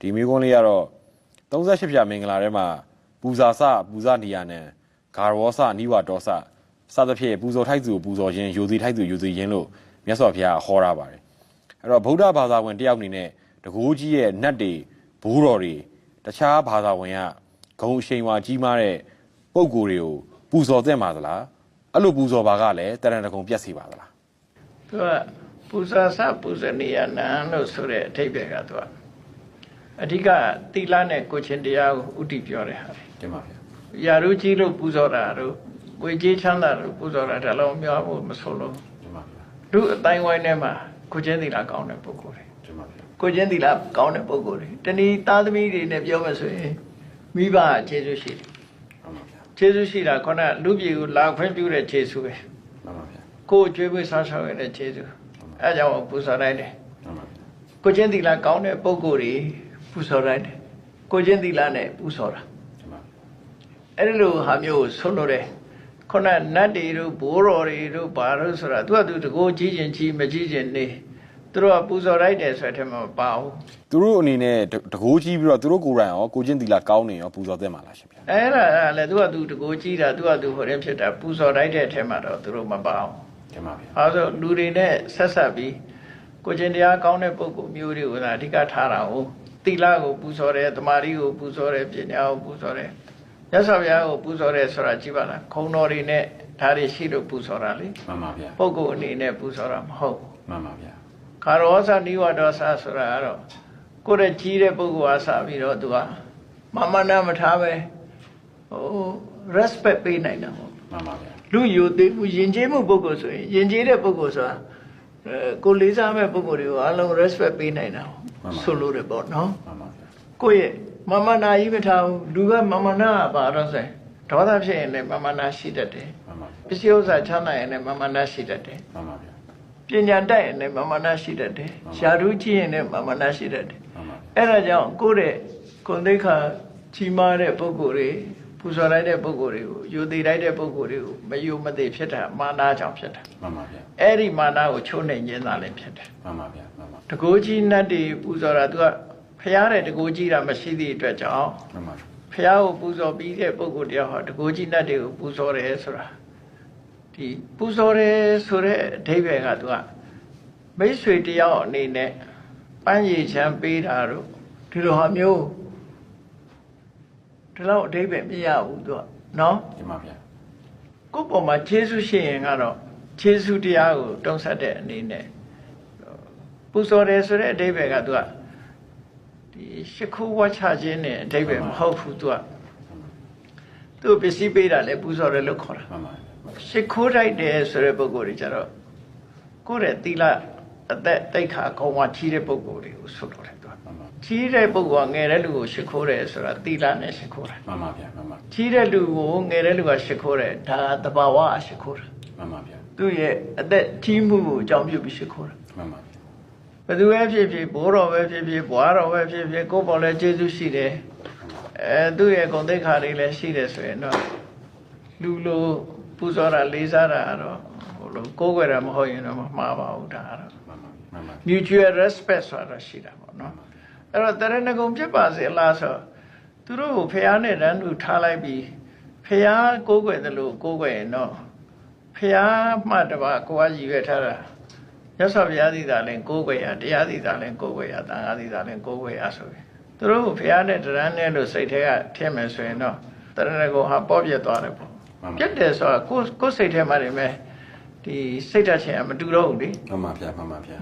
ဒီမိကုန်းလေးကတော့38ဖြာမင်္ဂလာထဲမှာပူဇာစပူဇာနီယာနဲ့ဂါရောစနိဝတောစစသဖြင့်ပူဇော်ထိုက်သူကိုပူဇော်ခြင်းယူစီထိုက်သူယူစီခြင်းလို့မြတ်စွာဘုရားဟောတာပါတယ်အဲ့တော့ဗုဒ္ဓဘာသာဝင်တယောက်အနေနဲ့တကူကြီးရဲ့နတ်တွေဘိုးတော်တွေတခြားဘာသာဝင်ကဂုံအရှိန်ဝါကြီးမားတဲ့ပုံကိုယ်တွေကိုပူဇော်သင့်ပါသလားအဲ့လိုပူဇော်ပါကလည်းတရဏဂုံပြတ်စီပါသလားသူကပူဇာစပူဇနီယနံလို့ဆိုတဲ့အထိပ္ပယ်ကသူက အဓိကသီလနဲ့ကိုယ်ချင်းတရားကိုဥတည်ပြောတဲ့ဟာလေတင်ပါဗျာယာရုကြီးလို့ပူဇော်တာတို့ဝေကြီးချမ်းသာလို့ပူဇော်တာဒါလုံးများဖို့မဆိုလို့တင်ပါဗျာလူအတိုင်းဝိုင်းထဲမှာကိုယ်ချင်းသီလကောင်းတဲ့ပုဂ္ဂိုလ်တွေတင်ပါဗျာကိုယ်ချင်းသီလကောင်းတဲ့ပုဂ္ဂိုလ်တွေတဏီသားသမီးတွေနဲ့ပြောမှဆိုရင်မိဘကခြေဆုရှိတယ်မှန်ပါဗျာခြေဆုရှိတာခေါင်းကလူပြည်ကိုလာခွင့်ပြုတဲ့ခြေဆုပဲမှန်ပါဗျာကိုယ်ကျွေးပွေးစားဆောင်ရတဲ့ခြေဆုအဲဒါကြောင့်ပူဇော်လိုက်တယ်မှန်ပါဗျာကိုချင်းသီလကောင်းတဲ့ပုံကိုယ်တွေ ပူဇော်လိုက်တယ်ကိုချင်းသီလနဲ့ပူဇော်တာတင်ပါအဲ့ဒီလိုဟာမျိုးကိုဆွလို့တယ်ခုနနတ်တွေတို့ဘိုးတော်တွေတို့ဘာလို့ဆိုတာသူကသူတကိုးကြီးချင်းကြီးမကြီးချင်းနေသူတို့ကပူဇော်လိုက်တယ်ဆိုတဲ့ထဲမှာမပါဘူးသူတို့အနေနဲ့တတကိုးကြီးပြီးတော့သူတို့ကိုယ်တိုင်ရောကိုချင်းတီလာကောင်းနေရောပူဇော်သင့်ပါလားရှင်ဗျာအဲ့ဒါကလည်းသူကသူတကိုးကြီးတာသူကသူဟိုရင်ဖြစ်တာပူဇော်လိုက်တဲ့ထဲမှာတော့သူတို့မပါဘူးတင်ပါဗျာအဲဆိုလူတွေနဲ့ဆက်ဆက်ပြီးကိုချင်းတရားကောင်းတဲ့ပုံကိုမျိုးတွေကိုသာအဓိကထားတာဟုတ် သီလကိုပူဇော်တယ်တမာရီကိုပူဇော်တယ်ပညာကိုပူဇော်တယ်မြတ်စွာဘုရားကိုပူဇော်တယ်ဆိုတာကြည့်ပါလားခုံတော်တွေနဲ့ဓာတ်တွေရှိလို့ပူဇော်တာလေမှန်ပါဗျာပုဂ္ဂိုလ်အနေနဲ့ပူဇော်တာမဟုတ်ဘူးမှန်ပါဗျာခါရောသနိဝဒောသဆိုတာကတော့ကိုယ့်ရဲ့ကြီးတဲ့ပုဂ္ဂိုလ်အားစပြီးတော့သူကမမနာမထားပဲဟို respect ပေးနိုင်တာပေါ့မှန်ပါဗျာလူယူသေးမှုယဉ်ကျေးမှုပုဂ္ဂိုလ်ဆိုရင်ယဉ်ကျေးတဲ့ပုဂ္ဂိုလ်ဆိုတာအဲကိုလေးစားမဲ့ပုဂ္ဂိုလ်တွေကိုအလုံး respect ပေးနိုင်တာပေါ့ ဆိုလို့တယ်ပေါ့နော်မှန်ပါဗျာကိုယ့်ရဲ့မမနာကြီးမထားဘူးလူကမမနာကပါတော့ဆိုရင်ဒေါသဖြစ်ရင်လည်းမမနာရှိတတ်တယ်မှန်ပါပစ္စည်းဥစ္စာချမ်းသာရင်လည်းမမနာရှိတတ်တယ်မှန်ပါဗျာပညာတတ်ရင်လည်းမမနာရှိတတ်တယ်ရှားထူးကြည့်ရင်လည်းမမနာရှိတတ်တယ်မှန်ပါအဲ့ဒါကြောင့်ကိုယ့်ရဲ့ကိုယ်သိက္ခာကြီးမားတဲ့ပုဂ္ဂိုလ်တွေ ပူဇော်လိုက်တဲ့ပုဂ္ဂိုလ်တွေကိုယူသေးလိုက်တဲ့ပုဂ္ဂိုလ်တွေကိုမယူမသိဖြစ်တာမာနကြောင့်ဖြစ်တာမှန်ပါဗျာအဲ့ဒီမာနကိုချိုးနှိမ်ခြင်းသာလည်းဖြစ်တယ်မှန်ပါဗျာမှန်ပါတကိုးကြီးနတ်တွေပူဇော်တာသူကဖျားတဲ့တကိုးကြီးတာမရှိသည့်အတွက်ကြောင့်မှန်ပါဖျားကိုပူဇော်ပြီးတဲ့ပုဂ္ဂိုလ်တရားဟောတကိုးကြီးနတ်တွေကိုပူဇော်တယ်ဆိုတာဒီပူဇော်တယ်ဆိုတဲ့အဓိပ္ပာယ်ကသူကမိတ်ဆွေတယောက်အနေနဲ့ပန်းရည်ချမ်းပေးတာတို့ဒီလိုဟာမျိုး ဒီလောက်အဓိပ္ပာယ်မရဘူးသူကနော်တင်ပါဗျာကိုယ့်ပေါ်မှာခြေဆုရှိရင်ကတော့ခြေဆုတရားကိုတုံးဆက်တဲ့အနေနဲ့ပူဇော်တယ်ဆိုတဲ့အဓိပ္ပာယ်ကသူကဒီရှ िख ိုးဝါချခြင်းနဲ့အဓိပ္ပာယ်မဟုတ်ဘူးသူကသူ့ပစ္စည်းပေးတာလေပူဇော်တယ်လို့ခေါ်တာမှန်ပါရှ िख ိုးတိုက်တယ်ဆိုတဲ့ပုဂ္ဂိုလ်တွေကြတော့ကိုယ့်ရဲ့သီလအသက်တိတ်ခါကောင်းမှချီးတဲ့ပုဂ္ဂိုလ်တွေကိုဆိုလိုတယ်သူ က မှန်ပါ ချီးတဲ့ပုဂ္ဂိုလ်ကငယ်တဲ့လူကိုရှ िख ိုးတယ်ဆိုတာသီလနဲ့ရှ िख ိုးတာ မှန်ပါဗျာမှန်ပါ ချီးတဲ့လူကိုငယ်တဲ့လူကရှ िख ိုးတယ်ဒါသဘာဝအရှ िख ိုးတာ မှန်ပါဗျာ သူ့ရဲ့အသက်ကြီးမှုကိုအကြောင်းပြုပြီးရှ िख ိုးတာ မှန်ပါဗျာ ဘယ်သူပဲဖြစ်ဖြစ်ဘိုးတော်ပဲဖြစ်ဖြစ်ဘွားတော်ပဲဖြစ်ဖြစ်ကိုယ့်ပေါ်လဲကျေးဇူးရှိတယ်အဲသူ့ရဲ့ဂုဏ်သိက္ခာတွေလည်းရှိတယ်ဆိုရင်တော့လူလိုပူဇော်တာလေးစားတာကတော့ဟိုလိုကိုးကွယ်တာမဟုတ်ရင်တော့မမှားပါဘူးဒါကတော့ မှန်ပါမှန်ပါ mutual respect ဆိုတာရှိတာပေါ့နော် အဲ့တော့တရဏဂုံဖြစ်ပါစေလားဆိုသူတို့ကိုဖះနဲ့တန်းတူထားလိုက်ပြီးဖះကိုးကွယ်တယ်လို့ကိုးကွယ်ရင်တော့ဖះမှတပါကိုကရည်ရွယ်ထားတာရသော်ဘုရားသီတာလည်းကိုးကွယ်ရတရားသီတာလည်းကိုးကွယ်ရသံဃာသီတာလည်းကိုးကွယ်ရဆိုပြီးသူတို့ကိုဖះနဲ့တရန်းနဲ့လို့စိတ်ထဲကထည့်မယ်ဆိုရင်တော့တရဏဂုံဟာပေါ့ပြက်သွားတယ်ပေါ့မှန်ပါပြက်တယ်ဆိုတာကိုယ်ကိုယ်စိတ်ထဲမှာနေမဲ့ဒီစိတ်ဓာတ်ချင်းကမတူတော့ဘူးလေမှန်ပါဗျာမှန်ပါဗျာ